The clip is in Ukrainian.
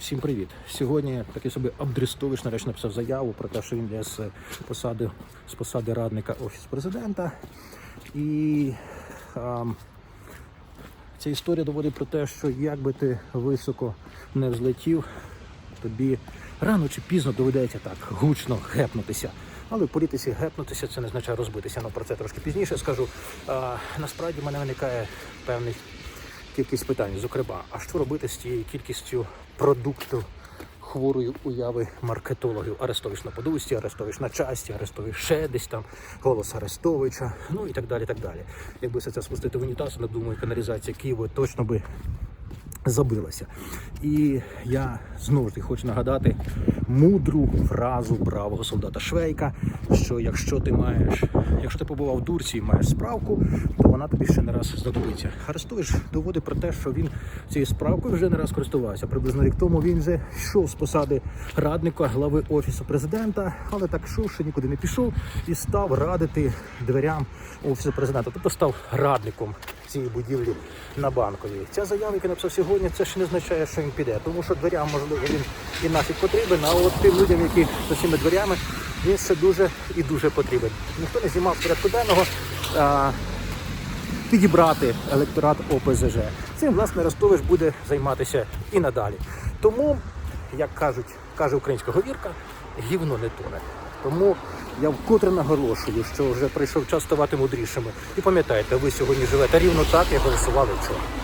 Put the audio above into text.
Всім привіт! Сьогодні такий собі Абдрістович нарешті написав заяву про те, що він йде з посади, з посади радника Офісу президента. І ам, ця історія доводить про те, що як би ти високо не взлетів, тобі рано чи пізно доведеться так гучно гепнутися. Але в політиці гепнутися це не означає розбитися. Ну про це трошки пізніше скажу. А, насправді в мене виникає певний кількість питань. Зокрема, а що робити з тією кількістю продукту хворої уяви маркетологів? Арестович на подусті, Арестович на часті, Арестович ще десь там, голос Арестовича, ну і так далі. так далі. Якби все це спустити в унітаз, не думаю, каналізація Києва точно би забилася. І я знову ж таки хочу нагадати мудру фразу бравого солдата Швейка, що якщо ти маєш, якщо ти побував в дурці і маєш справку, то вона тобі ще не раз знадобиться. Арестович доводить про те, що він цією справкою вже не раз користувався. Приблизно рік тому він вже йшов з посади радника глави офісу президента, але так йшов, що нікуди не пішов і став радити дверям офісу президента. Тобто став радником цієї будівлі на банковій. Ця заява, яку написав сьогодні, це ще не означає, що він піде, тому що дверям можливо він і нафіг потрібен. А от тим людям, які за цими дверями, він ще дуже і дуже потрібен. Ніхто не знімав порядку денного. А, підібрати електорат ОПЗЖ. Цим власне Ростович буде займатися і надалі. Тому, як кажуть, каже українська говірка, гівно не тоне. Тому я вкотре наголошую, що вже прийшов час ставати мудрішими. І пам'ятайте, ви сьогодні живете рівно так, як голосували вчора.